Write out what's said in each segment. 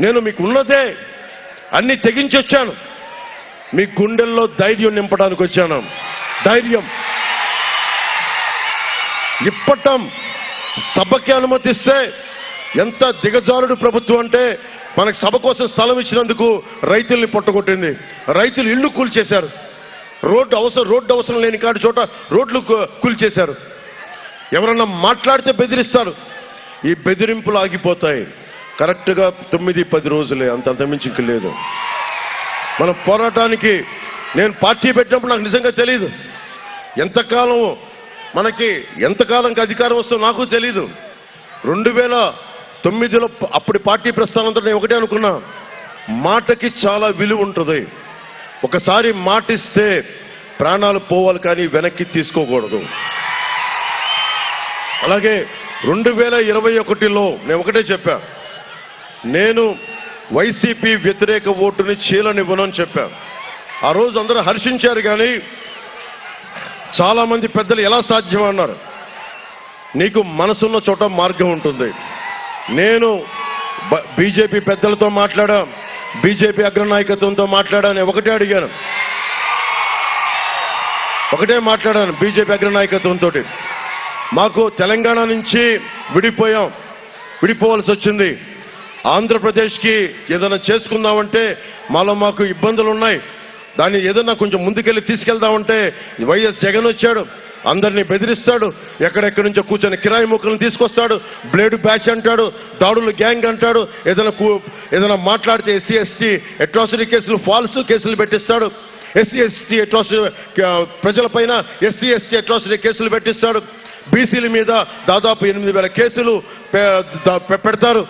నేను మీకు ఉన్నదే అన్ని తెగించి వచ్చాను. మీ గుండెల్లో ధైర్యం నింపడానికి వచ్చాను. ధైర్యం. ఇప్పటం సభకి అనుమతిస్తే ఎంత దిగజారుడు ప్రభుత్వం అంటే మనకు సభ కోసం స్థలం ఇచ్చినందుకు రైతుల్ని పొట్టగొట్టింది. రైతులు ఇల్లు కూల్చేశారు. రోడ్డు అవసరం రోడ్డు అవసరం లేని కాడి చోట రోడ్లు కూల్చేశారు. ఎవరన్నా మాట్లాడితే బెదిరిస్తారు. ఈ బెదిరింపులు ఆగిపోతాయి. కరెక్ట్గా తొమ్మిది పది రోజులే. అంత అంతమించి ఇంక లేదు. మనం పోరాటానికి నేను పార్టీ పెట్టినప్పుడు నాకు నిజంగా తెలియదు ఎంతకాలం మనకి ఎంతకాలంకి అధికారం వస్తుందో నాకు తెలీదు. రెండు వేల తొమ్మిదిలో అప్పటి పార్టీ ప్రస్థానంతో నేను ఒకటే అనుకున్నా. మాటకి చాలా విలువ ఉంటుంది. ఒకసారి మాటిస్తే ప్రాణాలు పోవాలి కానీ వెనక్కి తీసుకోకూడదు. అలాగే రెండు వేల ఇరవై ఒకటిలో నేను ఒకటే చెప్పా. నేను వైసీపీ వ్యతిరేక ఓటుని చీలనివ్వను అని చెప్పాను. ఆ రోజు అందరూ హర్షించారు కానీ చాలా మంది పెద్దలు ఎలా సాధ్యం అన్నారు. నీకు మనసున్న చోట మార్గం ఉంటుంది. నేను బ- బీజేపీ పెద్దలతో మాట్లాడా బీజేపీ అగ్రనాయకత్వంతో మాట్లాడా ఒకటే అడిగాను. ఒకటే మాట్లాడాను బీజేపీ అగ్రనాయకత్వంతో మాకు తెలంగాణ నుంచి విడిపోయాం. విడిపోవాల్సి వచ్చింది. ఆంధ్రప్రదేశ్కి ఏదైనా చేసుకుందామంటే మాలో మాకు ఇబ్బందులు ఉన్నాయి దాన్ని ఏదైనా కొంచెం ముందుకెళ్ళి తీసుకెళ్దామంటే వైఎస్ జగన్ వచ్చాడు అందరినీ బెదిరిస్తాడు ఎక్కడెక్కడి నుంచో కూర్చొని కిరాయి ముక్కలను తీసుకొస్తాడు బ్లేడ్ బ్యాచ్ అంటాడు దాడులు గ్యాంగ్ అంటాడు ఏదైనా కూ- ఏదైనా మాట్లాడితే ఎస్సీ ఎస్టీ అట్రాసిటీ కేసులు ఫాల్స్ కేసులు పెట్టిస్తాడు. ఎస్సీ ఎస్టీ అట్రాసిటీ ప్రజలపైన ఎస్సీ ఎస్టీ అట్రాసిటీ కేసులు పెట్టిస్తాడు. బీసీల మీద దాదాపు ఎనిమిది వేల కేసులు పెడతారు.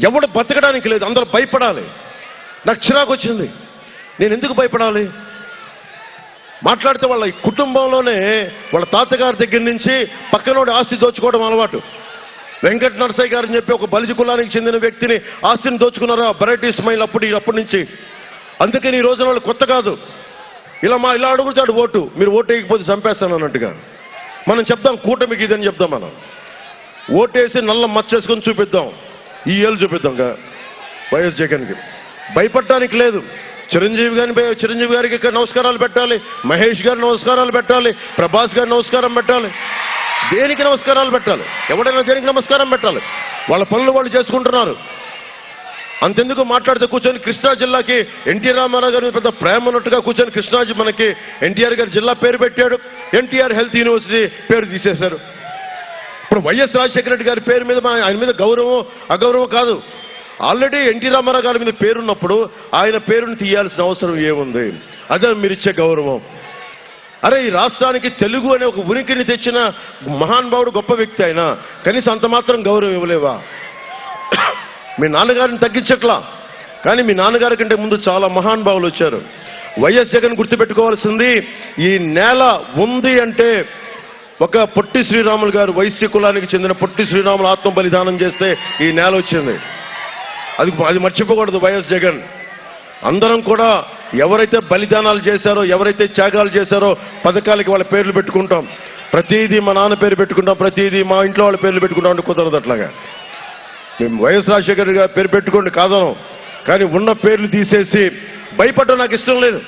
ఎవడు బతకడానికి లేదు అందరూ భయపడాలి. నాకు చిరాకు వచ్చింది. నేను ఎందుకు భయపడాలి? మాట్లాడితే వాళ్ళ ఈ కుటుంబంలోనే వాళ్ళ తాతగారి దగ్గర నుంచి పక్కనోడి ఆస్తి దోచుకోవడం అలవాటు. వెంకట నరసయ్య గారు అని చెప్పి ఒక బలిజ కులానికి చెందిన వ్యక్తిని ఆస్తిని దోచుకున్నారు? ఆ వెరైటీ స్మైల్ అప్పుడు అప్పటి నుంచి. అందుకని ఈ రోజున వాళ్ళు కొత్త కాదు. ఇలా మా ఇలా అడుగుతాడు ఓటు. మీరు ఓటు వేయకపోతే చంపేస్తాను అన్నట్టుగా. మనం చెప్దాం కూటమికి ఇదని చెప్దాం మనం. ఓటేసి నల్ల మచ్చేసుకొని చూపిద్దాం. ఈ ఏళ్ళు చూపిద్దాం వైఎస్ జగన్కి భయపడటానికి లేదు. చిరంజీవి గారిని భయ- చిరంజీవి గారికి ఇక్కడ నమస్కారాలు పెట్టాలి. మహేష్ గారి నమస్కారాలు పెట్టాలి. ప్రభాస్ గారి నమస్కారం పెట్టాలి. దేనికి నమస్కారాలు పెట్టాలి? ఎవడైనా దేనికి నమస్కారం పెట్టాలి? వాళ్ళ పనులు వాళ్ళు చేసుకుంటున్నారు. అంతెందుకు మాట్లాడితే కూర్చొని కృష్ణా జిల్లాకి ఎన్టీ రామారావు గారి పెద్ద ప్రేమ ఉన్నట్టుగా కూర్చొని కృష్ణాజీ మనకి ఎన్టీఆర్ గారి జిల్లా పేరు పెట్టాడు. ఎన్టీఆర్ హెల్త్ యూనివర్సిటీ పేరు తీసేశారు. ఇప్పుడు వైఎస్ రాజశేఖర రెడ్డి గారి పేరు మీద మన ఆయన మీద గౌరవం అగౌరవం కాదు. ఆల్రెడీ ఎన్టీ రామారావు గారి మీద పేరున్నప్పుడు ఆయన పేరును తీయాల్సిన అవసరం ఏముంది? అదే మీరు ఇచ్చే గౌరవం. అరే ఈ రాష్ట్రానికి తెలుగు అనే ఒక ఉనికిని తెచ్చిన మహానుభావుడు గొప్ప వ్యక్తి ఆయన. కనీసం అంత మాత్రం గౌరవం ఇవ్వలేవా? మీ నాన్నగారిని తగ్గించట్లా. కానీ మీ నాన్నగారి కంటే ముందు చాలా మహానుభావులు వచ్చారు. వైఎస్ జగన్ గుర్తుపెట్టుకోవాల్సింది ఈ నేల ఉంది అంటే ఒక పొట్టి శ్రీరాములు గారు వైశ్య కులానికి చెందిన పొట్టి శ్రీరాములు ఆత్మ బలిదానం చేస్తే ఈ నేల వచ్చింది. అది అది మర్చిపోకూడదు వైఎస్ జగన్. అందరం కూడా ఎవరైతే బలిదానాలు చేశారో ఎవరైతే త్యాగాలు చేశారో పథకాలకి వాళ్ళ పేర్లు పెట్టుకుంటాం. ప్రతిదీ మా నాన్న పేరు పెట్టుకుంటాం ప్రతిదీ మా ఇంట్లో వాళ్ళ పేర్లు పెట్టుకుంటాం అంటే కుదరదు అట్లాగా. మేము వైఎస్ రాజశేఖర్ గారు పేరు పెట్టుకోండి కాదను. కానీ ఉన్న పేర్లు తీసేసి భయపడడం నాకు ఇష్టం లేదు.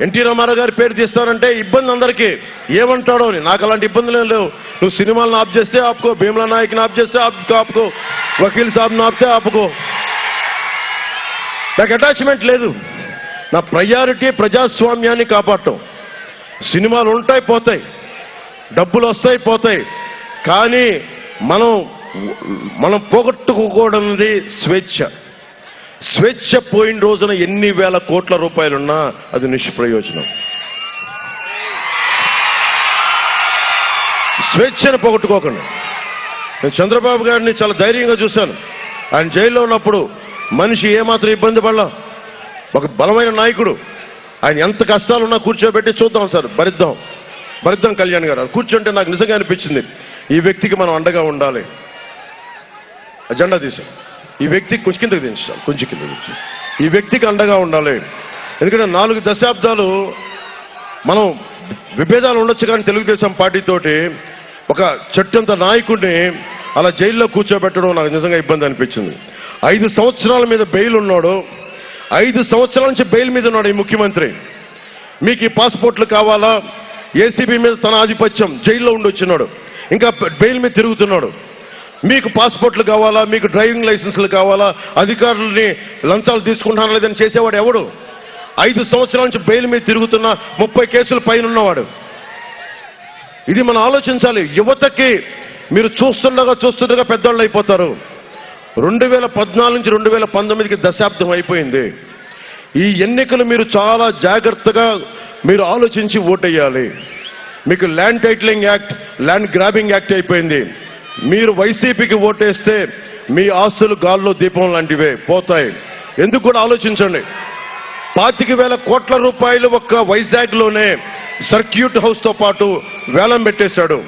ఎన్టీ రామారావు గారి పేరు తీస్తానంటే ఇబ్బంది అందరికీ. ఏమంటాడో అని. నాకు అలాంటి ఇబ్బందులు ఏం లేవు. నువ్వు సినిమాలను ఆప్ చేస్తే ఆపుకో భీమలా నాయక్ని ఆప్ చేస్తే ఆపుకో ఆపుకో వకీల్ సాబ్ని ఆపితే ఆపుకో. నాకు అటాచ్మెంట్ లేదు. నా ప్రయారిటీ ప్రజాస్వామ్యాన్ని కాపాడటం. సినిమాలు ఉంటాయి పోతాయి. డబ్బులు వస్తాయి పోతాయి. కానీ మనం మనం పోగొట్టుకోకూడనిది స్వేచ్ఛ. స్వేచ్ఛ పోయిన రోజున ఎన్ని వేల కోట్ల రూపాయలున్నా అది నిష్ప్రయోజనం. స్వేచ్ఛను పోగొట్టుకోకండి. నేను చంద్రబాబు గారిని చాలా ధైర్యంగా చూశాను. ఆయన జైల్లో ఉన్నప్పుడు మనిషి ఏమాత్రం ఇబ్బంది పడలా. ఒక బలమైన నాయకుడు. ఆయన ఎంత కష్టాలున్నా కూర్చోబెట్టి చూద్దాం సార్ భరిద్దాం. భరిద్దాం కళ్యాణ్ గారు. కూర్చుంటే నాకు నిజంగా అనిపించింది ఈ వ్యక్తికి మనం అండగా ఉండాలి. అజెండా తీసాం ఈ వ్యక్తికి కొంచెం కిందకి దించాలి కొంచెం కింద ఈ వ్యక్తికి అండగా ఉండాలి. ఎందుకంటే నాలుగు దశాబ్దాలు మనం విభేదాలు ఉండొచ్చు కానీ తెలుగుదేశం పార్టీతోటి ఒక చెట్టంత నాయకుడిని అలా జైల్లో కూర్చోబెట్టడం నాకు నిజంగా ఇబ్బంది అనిపించింది. ఐదు సంవత్సరాల మీద బెయిల్ ఉన్నాడు. ఐదు సంవత్సరాల నుంచి బెయిల్ మీద ఉన్నాడు ఈ ముఖ్యమంత్రి. మీకు ఈ పాస్పోర్ట్లు కావాలా? ఏసీబీ మీద తన ఆధిపత్యం జైల్లో ఉండి వచ్చినాడు. ఇంకా బెయిల్ మీద తిరుగుతున్నాడు. మీకు పాస్పోర్ట్లు కావాలా మీకు డ్రైవింగ్ లైసెన్స్లు కావాలా అధికారులని లంచాలు తీసుకుంటాను లేదని చేసేవాడు ఎవడు? ఐదు సంవత్సరాల నుంచి బెయిల్ మీద తిరుగుతున్న ముప్పై కేసుల పైన ఉన్నవాడు ఇది మనం ఆలోచించాలి. యువతకి మీరు చూస్తుండగా చూస్తుండగా పెద్దవాళ్ళు అయిపోతారు. రెండు వేల పద్నాలుగు నుంచి రెండు వేల పంతొమ్మిదికి దశాబ్దం అయిపోయింది. ఈ ఎన్నికలు మీరు చాలా జాగ్రత్తగా మీరు ఆలోచించి ఓటేయాలి. మీకు land titling act land grabbing act అయిపోయింది. మీరు వైసీపీకి ఓటేస్తే మీ ఆస్తులు గాల్లో దీపం లాంటివే పోతాయి. ఎందుకు కూడా ఆలోచించండి. పాతిక వేల కోట్ల రూపాయలు ఒక్క వైజాగ్లోనే సర్క్యూట్ హౌస్తో పాటు వేలం పెట్టేశాడు.